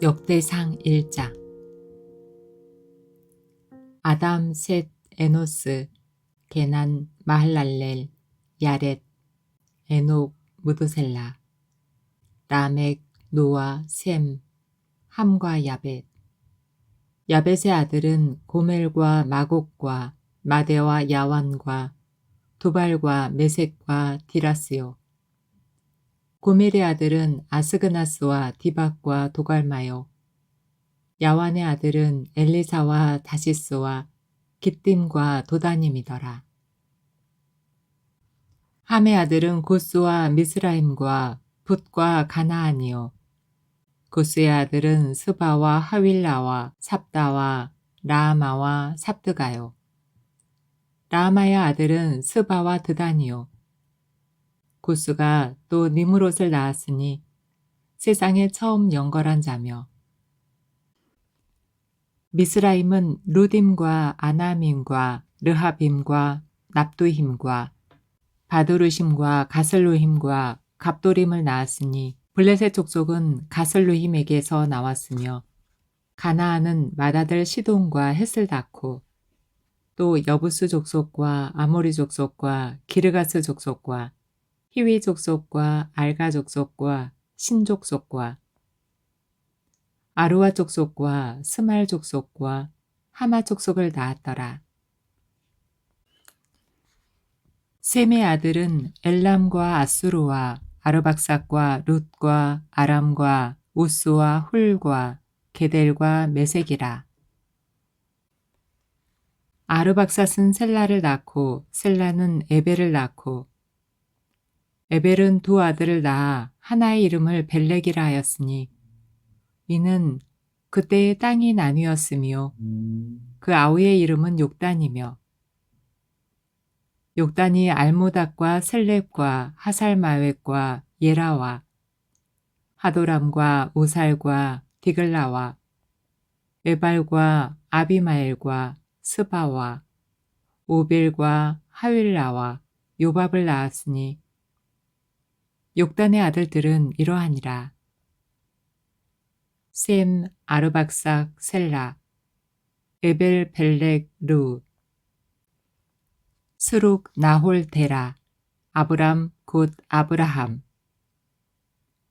역대상 1장 아담, 셋, 에노스, 게난, 마할랄렐, 야렛, 에녹, 무드셀라, 라멕, 노아, 셈, 함과 야벳. 야벳의 아들은 고멜과 마곡과 마대와 야완과 두발과 메색과 디라스요. 고멜의 아들은 아스그나스와 디박과 도갈마요. 야완의 아들은 엘리사와 다시스와 기띔과 도다님이더라. 함의 아들은 고스와 미스라임과 붓과 가나안이요. 고스의 아들은 스바와 하윌라와 삽다와 라아마와 삽드가요. 라아마의 아들은 스바와 드다니요. 고스가 또 니무롯을 낳았으니 세상에 처음 영걸한 자며. 미스라임은 루딤과 아나밈과 르하빔과 납두힘과 바도르심과 가슬루힘과 갑도림을 낳았으니 블레셋 족속은 가슬루힘에게서 나왔으며 가나안은 맏아들 시돈과 헷을 낳고 또 여부스 족속과 아모리 족속과 기르가스 족속과 히위 족속과 알가 족속과 신 족 속과 아루와 족속과 스말 족속과 하마 족속을 낳았더라. 셈의 아들은 엘람과 아수르와 아르박삭과 룻과 아람과 우스와 훌과 게델과 메색이라. 아르박삭은 셀라를 낳고 셀라는 에벨을 낳고 에벨은 두 아들을 낳아 하나의 이름을 벨렉이라 하였으니 이는 그때의 땅이 나뉘었으며 그 아우의 이름은 욕단이며 욕단이 알모닥과 셀렙과 하살마웻과 예라와 하도람과 우살과 디글라와 에발과 아비마엘과 스바와 오빌과 하윌라와 요밥을 낳았으니 욕단의 아들들은 이러하니라. 셈, 아르박삭, 셀라, 에벨, 벨렉, 루, 스룩, 나홀, 데라, 아브람, 곧 아브라함.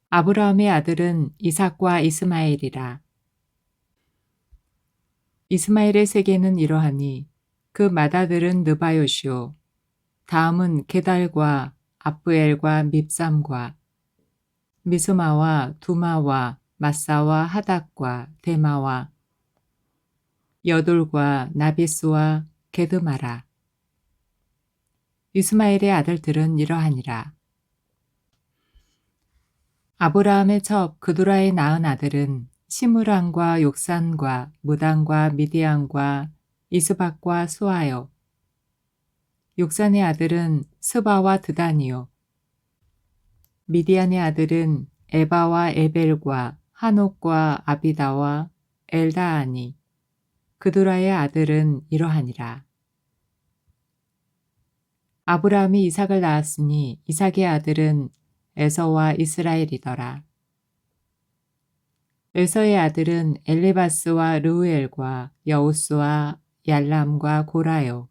아브라함의 아들은 이삭과 이스마엘이라. 이스마엘의 세계는 이러하니 그 맏아들은 느바요시오. 다음은 게달과 아프엘과 밉삼과 미스마와 두마와 마사와 하닥과 데마와 여돌과 나비스와 게드마라. 이스마엘의 아들들은 이러하니라. 아브라함의 첩 그두라의 낳은 아들은 시무랑과 욕산과 무당과 미디안과 이스박과 수아요. 욕산의 아들은 스바와 드다니요. 미디안의 아들은 에바와 에벨과 한옥과 아비다와 엘다아니. 그두라의 아들은 이러하니라. 아브라함이 이삭을 낳았으니 이삭의 아들은 에서와 이스라엘이더라. 에서의 아들은 엘리바스와 르우엘과 여우스와 얄람과 고라요.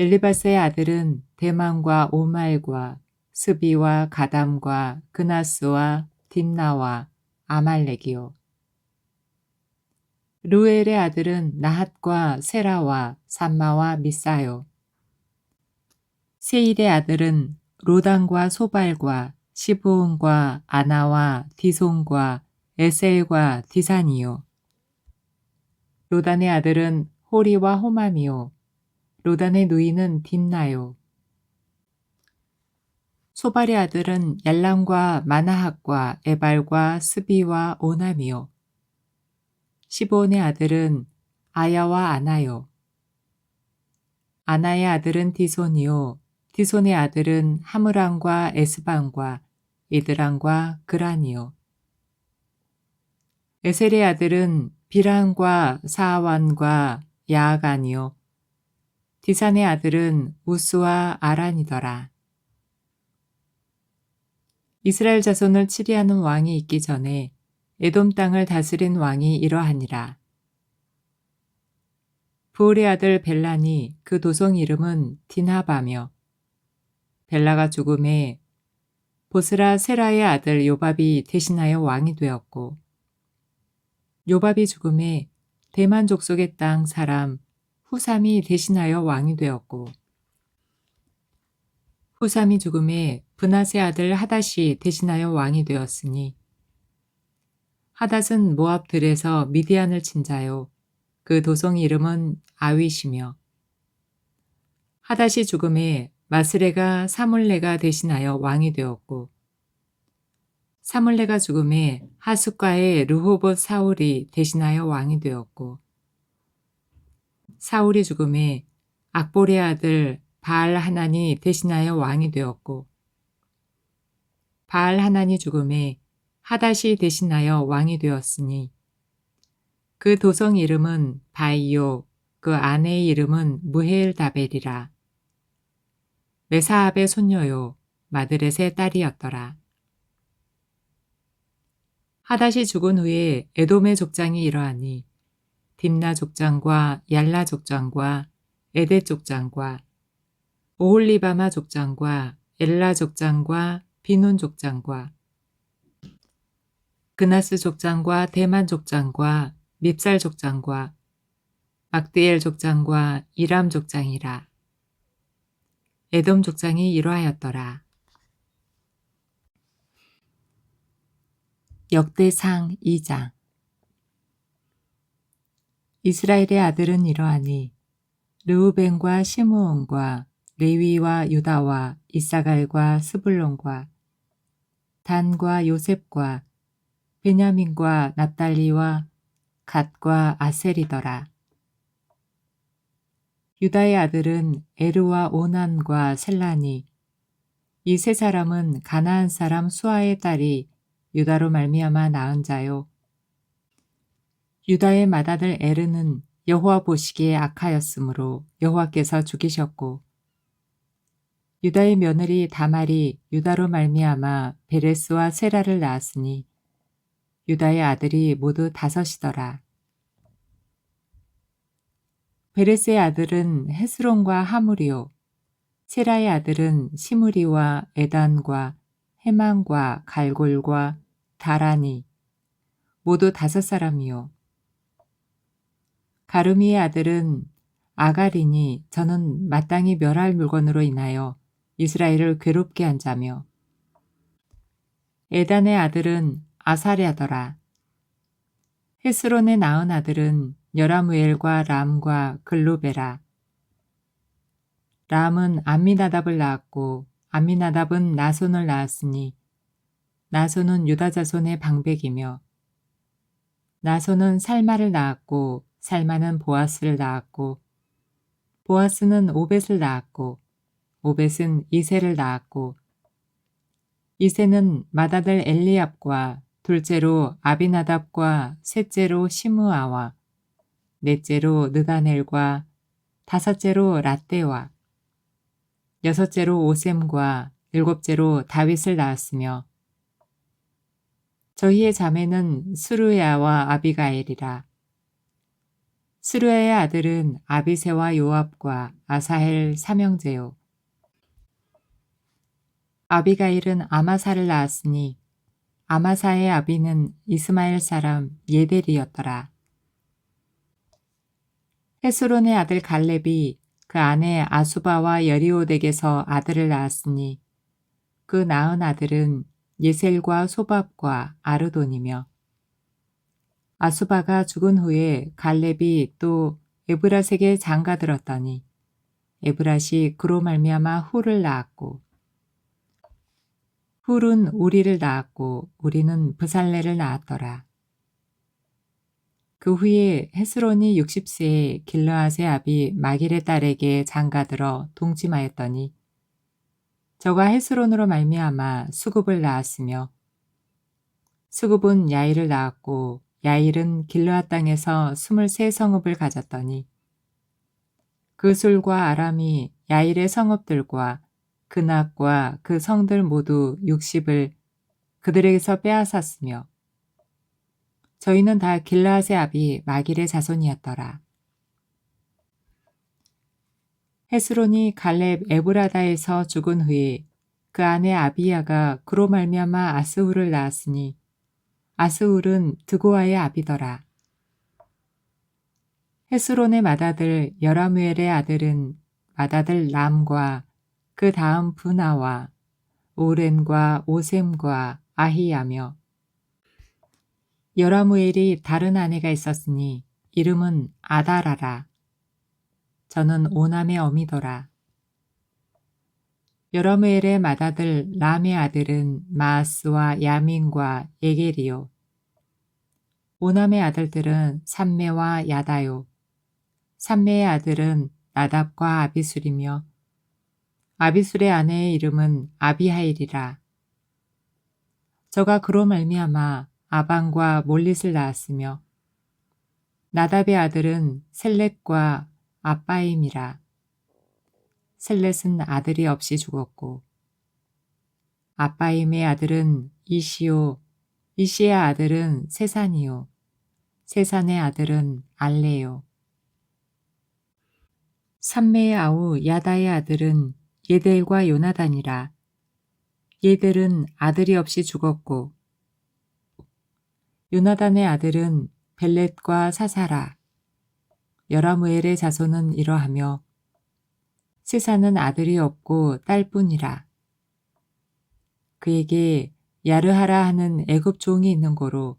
엘리바스의 아들은 대만과 오말과 스비와 가담과 그나스와 딥나와 아말렉이요. 루엘의 아들은 나핫과 세라와 삼마와 미사요. 세일의 아들은 로단과 소발과 시브온과 아나와 디손과 에셀과 디산이요. 로단의 아들은 호리와 호맘이요. 로단의 누이는 딥나요. 소발의 아들은 얄람과 마나핫과 에발과 스비와 오남이요. 시보온의 아들은 아야와 아나요. 아나의 아들은 디손이요. 디손의 아들은 하므랑과 에스방과 이드랑과 그란이요. 에셀의 아들은 비란과 사완과 야아간이요. 디산의 아들은 우스와 아란이더라. 이스라엘 자손을 치리하는 왕이 있기 전에 에돔 땅을 다스린 왕이 이러하니라. 부울의 아들 벨란이 그 도성 이름은 디나바며 벨라가 죽음에 보스라 세라의 아들 요밥이 대신하여 왕이 되었고 요밥이 죽음에 대만 족속의 땅 사람 후삼이 대신하여 왕이 되었고 후삼이 죽음에 브나세 아들 하닷이 대신하여 왕이 되었으니 하닷은 모압 들에서 미디안을 친 자요. 그 도성 이름은 아윗이며 하닷이 죽음에 마스레가 사물레가 대신하여 왕이 되었고 사물레가 죽음에 하숫가의 르호봇 사울이 대신하여 왕이 되었고 사울이 죽음에 악보의 아들 바알 하나니 대신하여 왕이 되었고 바알 하나니 죽음에 하닷이 대신하여 왕이 되었으니 그 도성 이름은 바이오 그 아내의 이름은 무헤일 다벨이라 메사압의 손녀요 마드렛의 딸이었더라. 하닷이 죽은 후에 에돔의 족장이 이러하니 딥나 족장과 얄라 족장과 에데 족장과 오홀리바마 족장과 엘라 족장과 비논 족장과 그나스 족장과 대만 족장과 밉살 족장과 막디엘 족장과 이람 족장이라. 에돔 족장이 이러하였더라. 역대상 2장 이스라엘의 아들은 이러하니 르우벤과 시므온과 레위와 유다와 이사갈과 스불론과 단과 요셉과 베냐민과 납달리와 갓과 아셀이더라. 유다의 아들은 에르와 오난과 셀라니 이 세 사람은 가나안 사람 수아의 딸이 유다로 말미암아 낳은 자요. 유다의 맏아들 에르는 여호와 보시기에 악하였으므로 여호와께서 죽이셨고 유다의 며느리 다말이 유다로 말미암아 베레스와 세라를 낳았으니 유다의 아들이 모두 다섯이더라. 베레스의 아들은 헤스론과 하무리오, 세라의 아들은 시무리와 에단과 해망과 갈골과 다라니 모두 다섯 사람이요. 가르미의 아들은 아가리니 저는 마땅히 멸할 물건으로 인하여 이스라엘을 괴롭게 한 자며 에단의 아들은 아사랴더라. 헤스론의 낳은 아들은 여라무엘과 람과 글루베라. 람은 암미나답을 낳았고 암미나답은 나손을 낳았으니 나손은 유다 자손의 방백이며 나손은 살마를 낳았고 살마는 보아스를 낳았고 보아스는 오벳을 낳았고 오벳은 이세를 낳았고 이세는 맏아들 엘리압과 둘째로 아비나답과 셋째로 시므아와 넷째로 느다넬과 다섯째로 라떼와 여섯째로 오셈과 일곱째로 다윗을 낳았으며 저희의 자매는 스루야와 아비가엘이라. 스루야의 아들은 아비세와 요압과 아사헬 삼형제요. 아비가일은 아마사를 낳았으니 아마사의 아비는 이스마엘 사람 예델이었더라. 헤스론의 아들 갈렙이 그 아내 아수바와 여리오덱에서 아들을 낳았으니 그 낳은 아들은 예셀과 소밥과 아르돈이며 아수바가 죽은 후에 갈렙이 또 에브라색에 장가들었더니 에브라시 그로 말미암아 후를 낳았고 훌은 우리를 낳았고 우리는 부살레를 낳았더라. 그 후에 헤스론이 60세에 길르앗의 아비 마길의 딸에게 장가들어 동침하였더니 저가 헤스론으로 말미암아 수굽을 낳았으며 수굽은 야일을 낳았고 야일은 길르앗 땅에서 23 성읍을 가졌더니 그 술과 아람이 야일의 성읍들과 그낙과 그 성들 모두 60을 그들에게서 빼앗았으며 저희는 다 길라앗의 아비 마길의 자손이었더라. 헤스론이 갈렙 에브라다에서 죽은 후에 그 아내 아비야가 그로 말미암아 아스울을 낳았으니 아스울은 드고아의 아비더라. 헤스론의 맏아들 여라무엘의 아들은 맏아들 람과 그 다음 분하와 오렌과 오셈과 아히야며 여라무엘이 다른 아내가 있었으니 이름은 아다라라. 저는 오남의 어미더라. 여러무엘의 맏아들 람의 아들은 마아스와 야민과 예겔이요. 오남의 아들들은 삼매와 야다요. 삼매의 아들은 나답과 아비술이며 아비술의 아내의 이름은 아비하일이라. 저가 그로 말미암아 아방과 몰릿을 낳았으며 나답의 아들은 셀렛과 아빠임이라. 셀렛은 아들이 없이 죽었고 아빠임의 아들은 이시오, 이시의 아들은 세산이요, 세산의 아들은 알레요. 삼매의 아우 야다의 아들은 예델과 요나단이라. 예델은 아들이 없이 죽었고 요나단의 아들은 벨렛과 사사라. 여라무엘의 자손은 이러하며 세사는 아들이 없고 딸뿐이라. 그에게 야르하라 하는 애굽 종이 있는 고로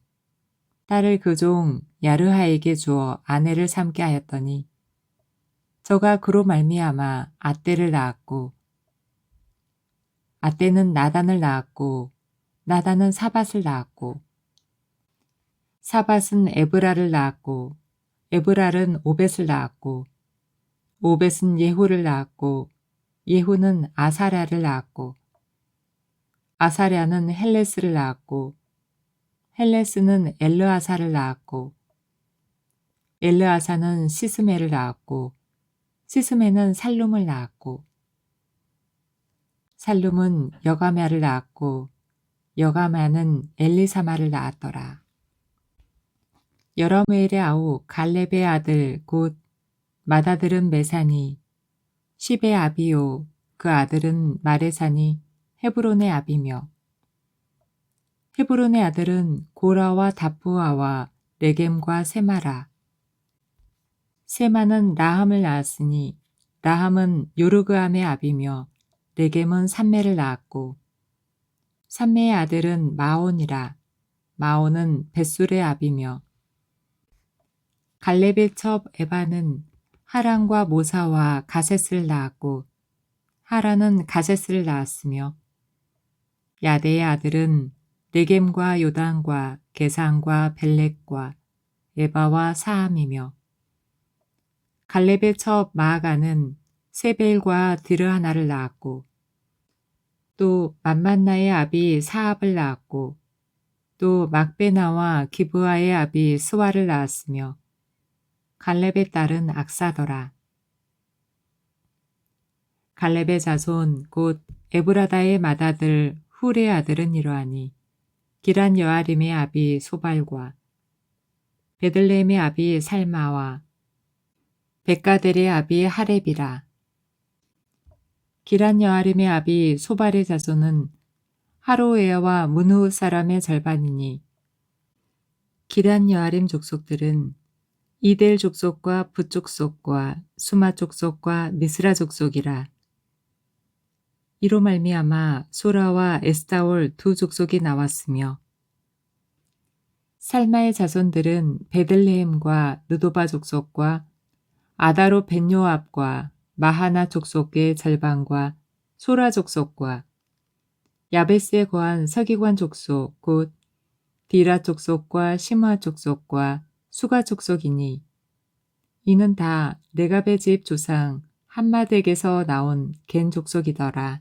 딸을 그 종 야르하에게 주어 아내를 삼게 하였더니 저가 그로 말미암아 아떼를 낳았고 아떼는 나단을 낳았고 나단은 사밧을 낳았고 사밧은 에브라를 낳았고 에브랄은 오벳을 낳았고 오벳은 예후를 낳았고 예후는 아사랴를 낳았고 아사랴는 헬레스를 낳았고 헬레스는 엘르아사를 낳았고 엘르아사는 시스메를 낳았고 시스메는 살룸을 낳았고 살룸은 여가메를 낳았고 여가메는 엘리사마를 낳았더라. 여러무엘의 아우 갈렙의 아들 곧 맏아들은 메사니 십의 아비요 그 아들은 마레사니 헤브론의 아비며. 헤브론의 아들은 고라와 다푸아와 레겜과 세마라. 세마는 라함을 낳았으니 라함은 요르그암의 아비며 레겜은 삼매를 낳았고 삼매의 아들은 마온이라. 마온은 벳술의 아비며. 갈렙의 첩 에바는 하란과 모사와 가셋을 낳았고 하란은 가셋을 낳았으며 야데의 아들은 네겜과 요단과 게산과 벨렉과 에바와 사함이며 갈렙의 첩 마아가는 세벨과 드르하나를 낳았고 또 만만나의 아비 사압을 낳았고 또 막베나와 기브아의 아비 스와를 낳았으며 갈렙의 딸은 악사더라. 갈렙의 자손 곧 에브라다의 맏아들 훌의 아들은 이러하니 기란 여아림의 아비 소발과 베들레헴의 아비 살마와 백가델의 아비 하렙이라. 기란 여아림의 아비 소발의 자손은 하로에와 문후 사람의 절반이니 기란 여아림 족속들은 이델 족속과 부족속과 수마 족속과 미스라 족속이라. 이로 말미암아 소라와 에스타올 두 족속이 나왔으며 살마의 자손들은 베들레헴과 느도바 족속과 아다로 벤요압과 마하나 족속의 절반과 소라 족속과 야베스에 거한 서기관 족속 곧 디라 족속과 시므아 족속과 수가 족속이니 이는 다 레갑의 집 조상 한마덱에서 나온 겐 족속이더라.